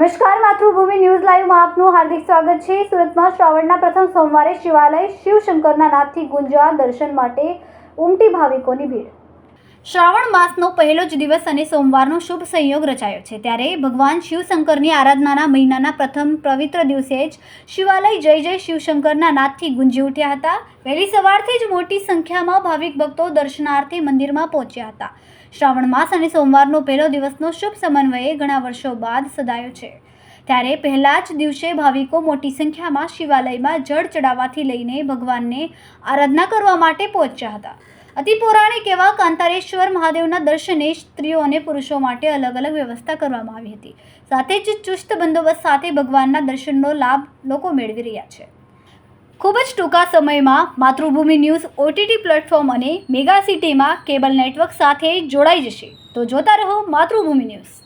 નમસ્કાર, માતૃભૂમિ ન્યૂઝ લાઈવમાં આપનું હાર્દિક સ્વાગત છે. સુરતમાં શ્રાવણના પ્રથમ સોમવારે શિવાલય શિવશંકરના નાથથી ગુંજવા દર્શન માટે ઉમટી ભાવિકોની ભીડ શ્રાવણ માસનો પહેલો જ દિવસ અને સોમવારનો શુભ સંયોગ રચાયો છે. ત્યારે ભગવાન શિવશંકરની આરાધનાના મહિનાના પ્રથમ પવિત્ર દિવસે જ શિવાલય જય જય શિવશંકરના નાદથી ગુંજી ઉઠ્યા હતા. વહેલી સવારથી જ મોટી સંખ્યામાં ભાવિક ભક્તો દર્શનાર્થે મંદિરમાં પહોંચ્યા હતા. શ્રાવણ માસ અને સોમવારનો પહેલો દિવસનો શુભ સમન્વયે ઘણા વર્ષો બાદ સદાયો છે. ત્યારે પહેલા જ દિવસે ભાવિકો મોટી સંખ્યામાં શિવાલયમાં જળ ચડાવવાથી લઈને ભગવાનને આરાધના કરવા માટે પહોંચ્યા હતા. અતિ પૌરાણિક એવા કાંતારેશ્વર મહાદેવના દર્શને સ્ત્રીઓ અને પુરુષો માટે અલગ અલગ વ્યવસ્થા કરવામાં આવી હતી. સાથે જ ચુસ્ત બંદોબસ્ત સાથે ભગવાનના દર્શનનો લાભ લોકો મેળવી રહ્યા છે. ખૂબ જ ટૂંકા સમયમાં માતૃભૂમિ ન્યૂઝ ઓટીટી પ્લેટફોર્મ અને મેગા સિટીમાં કેબલ નેટવર્ક સાથે જોડાઈ જશે. તો જોતા રહો માતૃભૂમિ ન્યૂઝ.